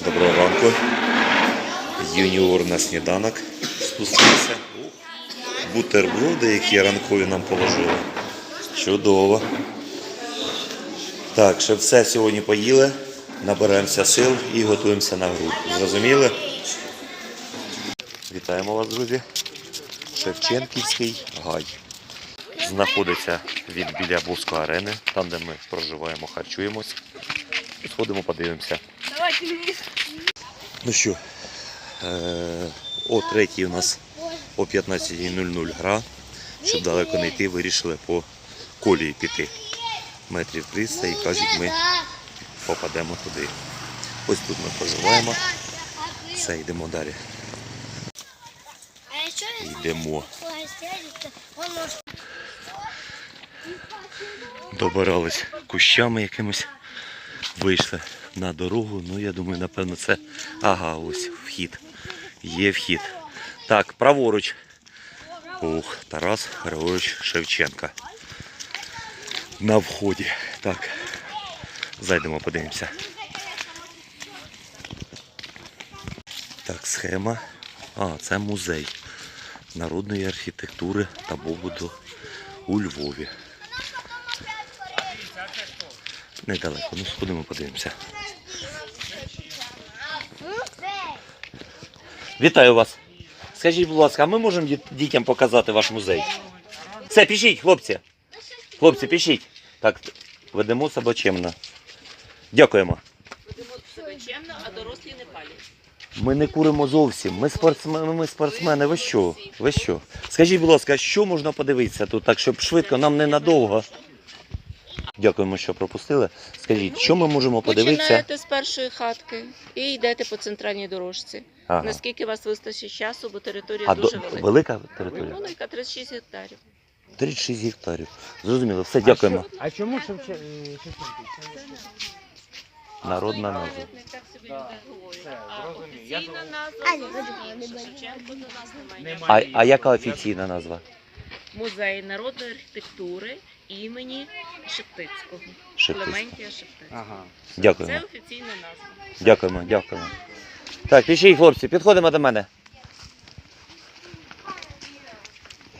Доброго ранку. Юніор на сніданок спустився. Бутерброди, які ранкові нам положили. Чудово. Так, щоб все сьогодні поїли, наберемося сил і готуємося на гру. Зрозуміли? Вітаємо вас, друзі. Шевченківський гай. Знаходиться від біля Буско арени, там, де ми проживаємо, харчуємось. Сходимо, подивимося. Ну що, е, о третій у нас о 15.00 гра. Щоб далеко не йти, вирішили по колії піти. Метрів 300 і кажуть, ми попадемо туди. Ось тут ми проживаємо. Все, йдемо далі. Йдемо. Добирались кущами якимось. Вийшли на дорогу. Ну, я думаю, напевно, це. Ага, ось вхід. Є вхід. Так, праворуч. Ух, Тарас Григорович Шевченка. На вході. Так. Зайдемо, подивимося. Так, схема. А, це музей народної архітектури та побуту у Львові. Недалеко, ну сходимо, подивимося. Вітаю вас. Скажіть, будь ласка, а ми можемо дітям показати ваш музей? Все, пішіть, хлопці. Хлопці, пішіть. Так, ведемо себе чемно. Дякуємо. Будемо себе чемно, а дорослі не палять. Ми не куримо зовсім. Ми спортсмени, ми спортсмени. Ви що? Ви що? Скажіть, будь ласка, що можна подивитися тут, так, щоб швидко, нам ненадовго. Дякуємо, що пропустили. Скажіть, що ми можемо подивитися? Починаєте з першої хатки і йдете по центральній дорожці. Ага. Наскільки вас вистачить часу, бо територія А дуже до... велика. велика територія? Велика 36 гектарів. 36 гектарів. Зрозуміло, все, дякуємо. А чому Шевче- е? Народна назва. Пам'ятник, так собі люди говорять. все, А зрозумів. Я офіційна думав- назва Аня, зовсім вибігла, Шевченко до нас немає. Немає. А, а яка офіційна назва? Музей народної архітектури імені Шептицького. Шептицького. Клементія Шептицького. Ага. Це офіційна назва. Дякуємо, дякуємо. Так, пішіть, хлопці, підходимо до мене.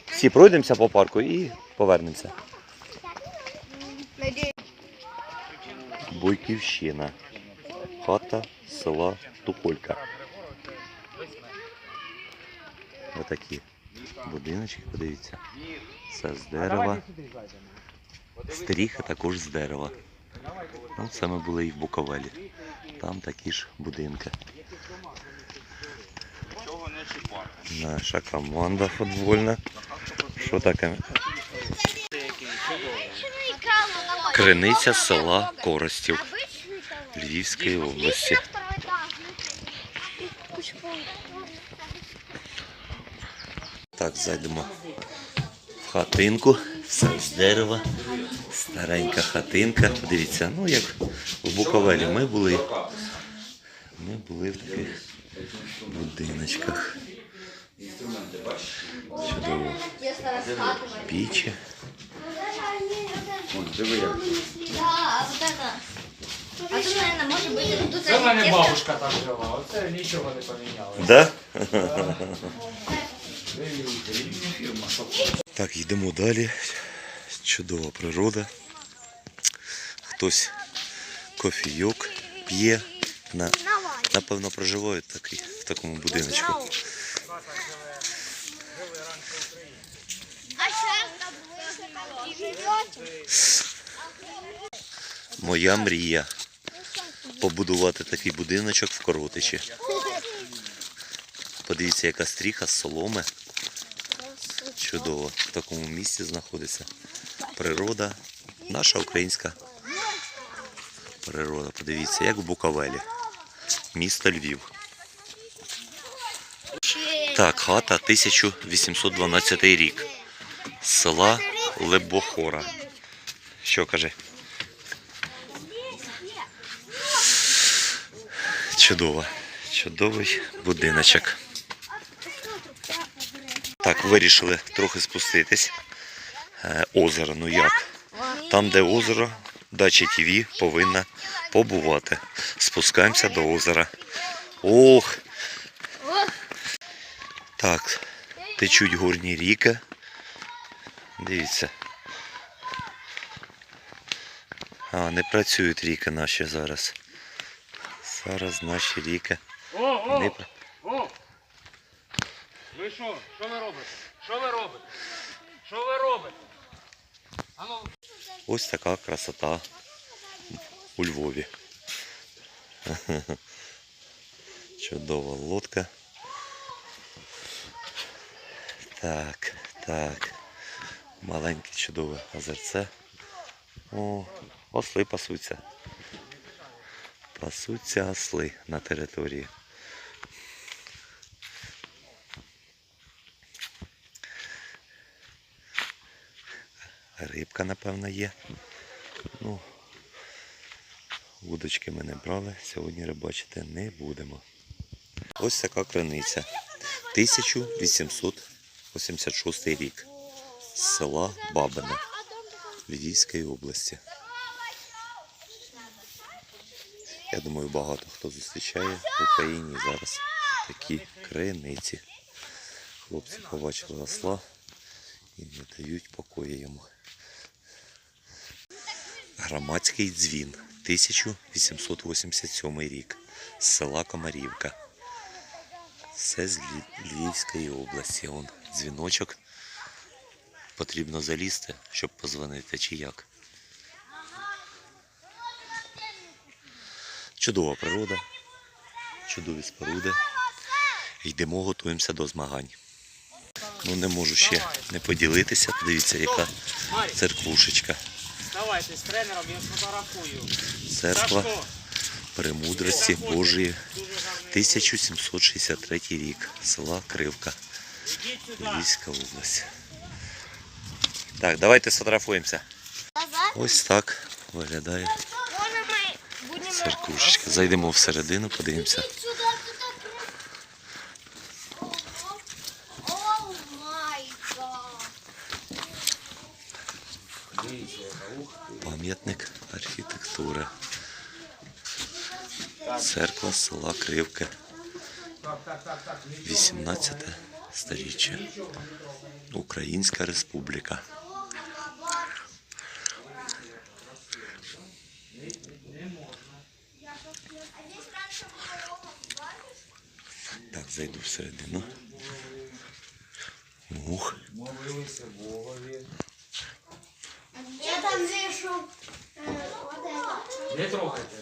Всі пройдемося по парку і повернемося. Бойківщина. Хата села Туполька. Отакі будиночки, подивіться. Все з дерева. Стріха також з дерева. Ну, це ми були і в Буковелі. Там такі ж будинки. Наша команда футбольна. Що таке? Криниця села Коростів Львівської області. Так, зайдемо в хатинку. Все з дерева. Старенька хатинка. Подивіться, ну як в Буковелі ми були. Ми були в таких будиночках. Чудово. Пічі. Да, вот. А тут, наверное, может быть, тут Це в мене бабушка так жила, оце нічого не помінялося. Да? Так, йдемо далі. Чудова природа. Хтось кофійок п'є. На, напевно, проживають такий, в такому будиночку. Моя мрія побудувати такий будиночок в Коротичі. Подивіться, яка стріха з соломи. Чудово. В такому місці знаходиться природа, наша українська природа. Подивіться, як в Буковелі. Місто Львів. Так, хата 1812 рік. Села Лебохора. Що каже? Чудово. Чудовий будиночок. Так, вирішили трохи спуститись. Е, озеро, ну як? Там, де озеро, Дача ТВ повинна побувати. Спускаємося до озера. Ох! Так, течуть горні ріки. Дивіться. А, не працюють ріки наші зараз. Зараз наші ріки. Не... о, пра- о! Ви що? Що ви робите? Що ви робите? Що ви робите? Ану, Ось така красота у Львові. Чудова лодка. Так, так. Маленьке чудове озерце. О, осли пасуться. Пасуться осли на території. Рибка, напевно, є. Ну, вудочки ми не брали, сьогодні рибачити не будемо. Ось така криниця. 1886 рік. З села Бабине Львівської області. Я думаю, багато хто зустрічає в Україні зараз такі криниці. Хлопці побачили осла і не дають покою йому. Громадський дзвін, 1887 рік, з села Комарівка. Це з Львівської області. Он дзвіночок. Потрібно залізти, щоб позвонити чи як. Чудова природа, чудові споруди. Йдемо, готуємося до змагань. Ну не можу ще не поділитися. Подивіться, яка церквушечка. Давайте з тренером я сфотографую. Церква Сашко, премудрості Божої. 1763 рік. Села Кривка, Львівська область. Так, давайте сфотографуємося. Ось так виглядає церквушечка. Зайдемо всередину, подивимося. Сюди, сюди. О май гад. Пам'ятник архітектури. Церква села Кривка. 18 сторіччя. Українська Республіка. Так, зайду всередину. Ух. Молилися Богові. Я там вижу. вот это. Не трогайте.